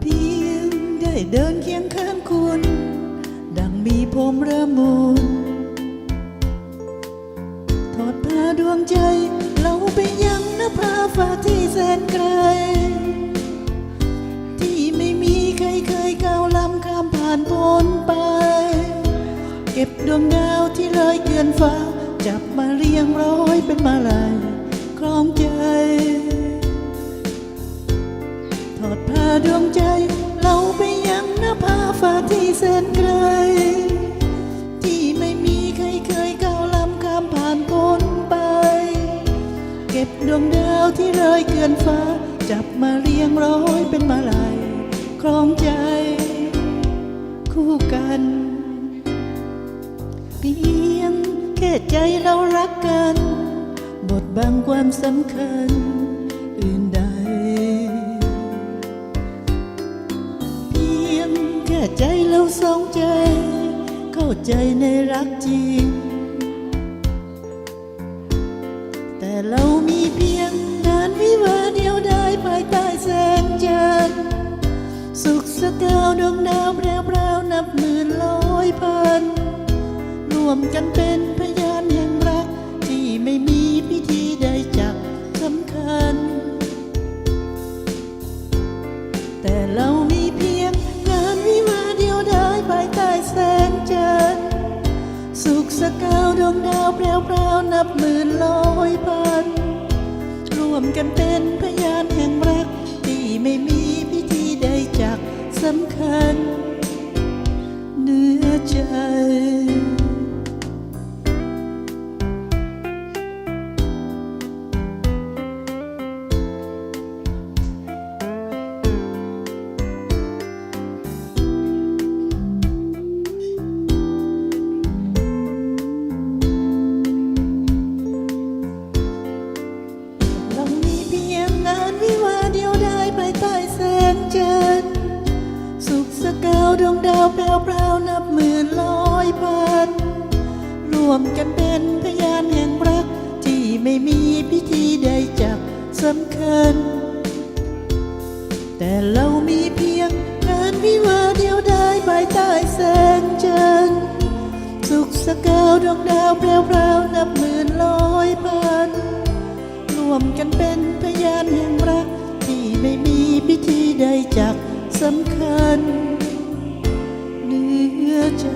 เพียงได้เดินเคียงข้างคุณ ดังมีผมระมูลทอดผ้าดวงใจ เราไปยังนภาฟ้าที่แสนไกล ที่ไม่มีใครเคยก้าวล้ำข้ามผ่านพ้นไป เก็บดวงดาวที่ลอยเกินฟ้าจับมาเรียงร้อยเป็นมาลาย ยเกือนฟ้า จับมาเรียงร้อยเป็นมาลายคล้องใจ คู่กันเพียงแค่ใจเรารักกัน บทบังความสำคัญอื่นใด เพียงแค่ใจเราสองใจ เข้าใจในรักจริง สุขสกาวดวงดาวแปรวราวนับหมื่นร้อยพันรวมกันเป็นพยานแห่งรัก ที่ไม่มีพิธีใดจักสำคัญ แต่เรามีเพียงงานวิวาเดียวได้ภายใต้แสงจันทร์สุขสกาวดวงดาวแปรวราวนับหมื่นร้อยพันรวมกันเป็นพยานแห่งรัก ที่ไม่มีพิธีใดจัก สำคัญ สุขสกาวดวงดาวแปรวพราวนับหมื่นร้อยพันรวมกันเป็นพยานแห่งรัก ที่ไม่มีพิธีใดจักสำคัญ แต่เรามีเพียงงานวิวาเดียวได้ภายใต้แสงจันทร์สุขสกาวดวงดาวแปรวพราวนับหมื่นร้อยพันรวมกันเป็นพยานแห่งรัก ที่ไม่มีพิธีใดจัก สำคัญเนือใจ